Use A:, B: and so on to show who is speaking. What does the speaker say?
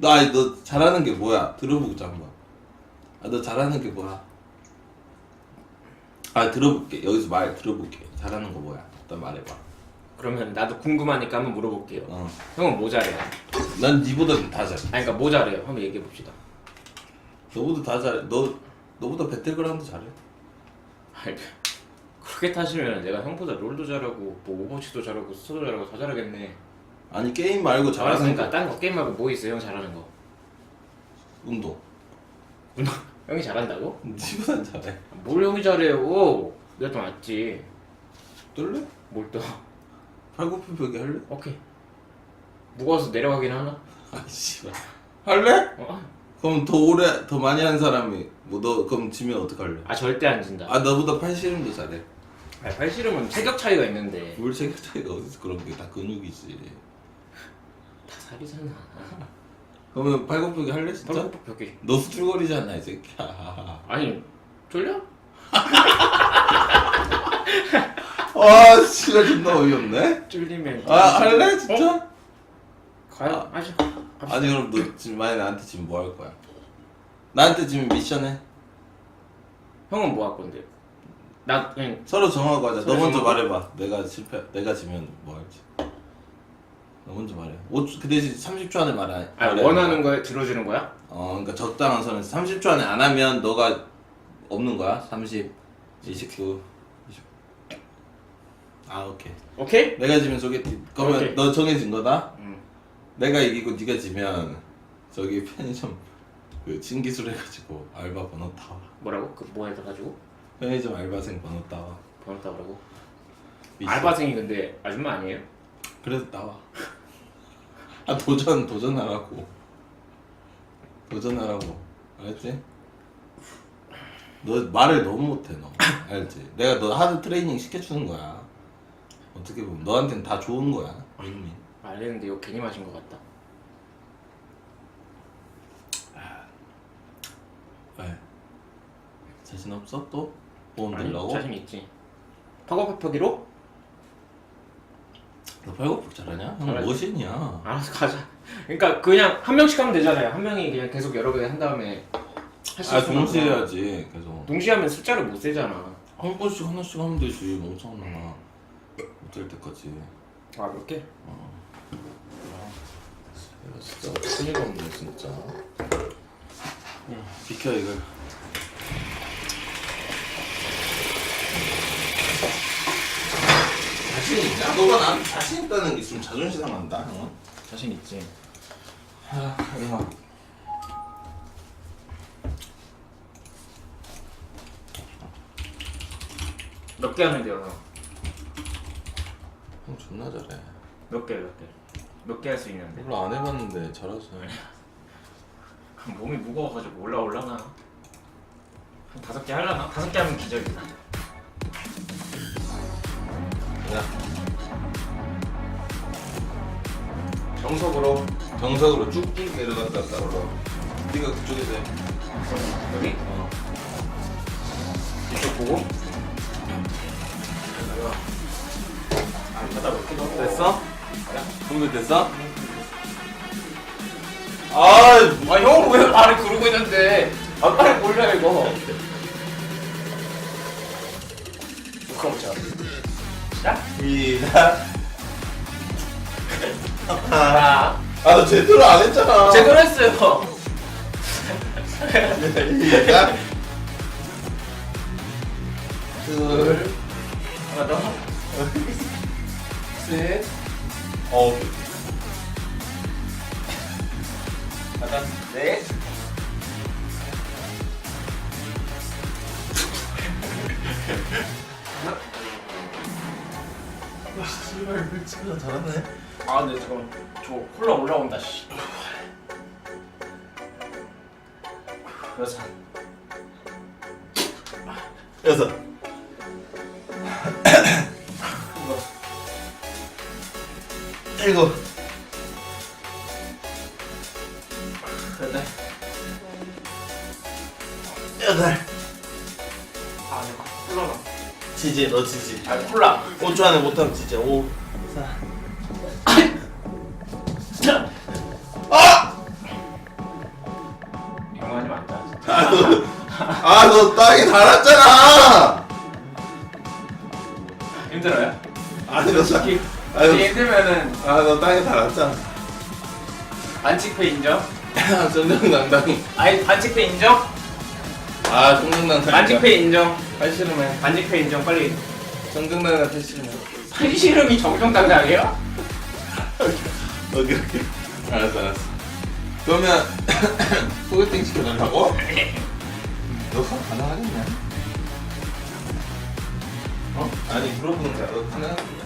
A: 나 너 잘하는 게 뭐야? 들어보자 한번. 아 너 잘하는 게 뭐야? 아 들어볼게. 여기서 말 들어볼게. 잘하는 거 뭐야? 일단 말해봐.
B: 그러면 나도 궁금하니까 한번 물어볼게요.
A: 어.
B: 형은 뭐 잘해요?
A: 난 니보다 다 잘해.
B: 아니 그러니까 뭐 잘해요? 한번 얘기해 봅시다.
A: 너보다 다 잘해. 너 너보다 배틀그라운드 잘해.
B: 아니, 그렇게 타시면 내가 형보다 롤도 잘하고 뭐 오버워치도 잘하고 스토도 잘하고 다 잘하겠네.
A: 아니 게임 말고 잘하는
B: 잘하니까
A: 거.
B: 딴거 게임 말고 뭐 있어요? 형 잘하는 거.
A: 운동.
B: 형이 잘한다고?
A: 니보다 잘해.
B: 뭘 형이 잘해요? 내가 더 낫지.
A: 뜰래?
B: 뭘 또?
A: 팔굽혀 펴기 할래?
B: 오케이. 무거워서 내려가긴 하나?
A: 아씨. 할래?
B: 어?
A: 그럼 더 오래 더 많이 한 사람이 뭐 너 그럼 지면 어떡할래?
B: 아 절대 안 진다.
A: 아 너보다 팔씨름도 잘해.
B: 아, 팔씨름은 체격 차이가 있는데
A: 뭘 체격 차이가 어디서 그런 게 다 근육이지.
B: 다 살이잖아.
A: 그러면 팔굽혀펴기 할래 진짜?
B: 팔굽혀펴기.
A: 너 수틀거리잖아 이 새끼야.
B: 아니 쫄려?
A: 아 진짜 존나 어이없네.
B: 쫄리면.
A: 아 할래 진짜?
B: 가요? 아직.
A: 아니 그럼 너 지금 만약 나한테 지금 뭐 할 거야? 나한테 지금 미션 해.
B: 형은 뭐 할 건데? 나 그냥
A: 서로 정하고 하자. 너
B: 서로
A: 먼저
B: 정하고?
A: 말해봐. 내가 실패, 내가 지면 뭐 할지. 너 먼저 말해. 5초, 그 대신 30초 안에 말해.
B: 아,
A: 말해.
B: 원하는 거에 들어주는 거야?
A: 어, 그러니까 적당한 선에서 30초 안에 안 하면 너가 없는 거야. 30, 29, 20. 아 오케이.
B: 오케이?
A: 내가 지면 소개팅. 그러면
B: 오케이.
A: 너 정해진 거다.
B: 응.
A: 내가 이기고 네가 지면 저기 편의점 그 신기술 해가지고 알바 번호 따와.
B: 뭐라고? 그뭐 해가지고
A: 편의점 알바생 번호 따와.
B: 번호 따라고?
A: 미션.
B: 알바생이 근데 아줌마 아니에요?
A: 그래도 나와. 아 도전 도전하라고. 도전하라고. 알았지? 너 말을 너무 못해 너. 알지? 내가 너 하드 트레이닝 시켜주는 거야. 어떻게 보면 너한테는 다 좋은 거야. 이미.
B: 말했는데 이거 괜히 마신 것 같다.
A: 왜? 자신 없어 또? 보험 들라고?
B: 자신 있지. 파고파펴기로?
A: 너 팔굽혀 잘하냐? 형
B: 잘하지.
A: 머신이야.
B: 알아서 가자. 그러니까 그냥 한 명씩 하면 되잖아요. 한 명이 그냥 계속 여러 개 한 다음에 할수
A: 아 동시에. 해야지 계속.
B: 동시에 하면 숫자를 못 세잖아.
A: 한 번씩 하나씩 하면 되지 멍청하나. 못할 때까지.
B: 아 그렇게?
A: 내가 진짜 큰일 없네 진짜. 비켜 이걸. 자신 있냐? 너가 나한테 자신 있다는 게 좀 자존심 상한다 형은.
B: 자신 있지.
A: 아, 이거.
B: 몇개 하면 돼요, 형?
A: 형 존나 잘해.
B: 몇 개, 몇 개? 몇 개 할 수 있는데?
A: 별로 안 해봤는데 잘하지.
B: 몸이 무거워가지고 올라 올라나? 한 다섯 개 하려나? 다섯 개 하면 기적이다.
A: 정석으로 정석으로 쭉쭉 내려갔다 따로. 네가 그쪽에서 해.
B: 여기?
A: 어.
B: 이쪽 보고? 안 받아 몇 개도
A: 됐어? 준비됐어? 아,
B: 아, 형은 왜 말을 그러고 있는데? 아, 빨리 올려, 이거. 누가 보자. 시작?
A: 시작.
B: 자,
A: 아, 너 제대로 안 했잖아.
B: 제대로 했어요.
A: 시작. 둘,
B: 하나 더.
A: 셋. 어,
B: 하나, 넷.
A: 씨발, 진짜 잘하네.
B: 아, 근데 지금 저 콜라 올라온다, 씨. 여섯.
A: 여섯. 일곱.
B: 여덟.
A: 여덟.
B: 아, 내가 콜라가.
A: 지지, 너 지지.
B: 아, 콜라.
A: 5초 안에 못하면 지지. 5, 4, 아!
B: 이거 하지 말자. 진짜.
A: 아, 너, 아, 너 땅에 달았잖아!
B: 힘들어요?
A: 아니, 너 땅,
B: 솔직히
A: 아유.
B: 솔직히 힘들면은
A: 아, 너 땅에 달았잖아.
B: 반칙패 인정?
A: 정정당당히.
B: 아니 반칙패 인정?
A: 아, 정정당당.
B: 반칙패 인정.
A: 할 싫으면.
B: 반칙패 인정 빨리.
A: 정정당당 할 싫으면.
B: 한시름이 정정당당해요?
A: 오케이, 오케이. 알았어, 알았어. 그러면, 소개팅 시켜달라고? 너 그거 가능하겠냐? 어? 아니, 물어보는 거야. 너 가능하겠냐?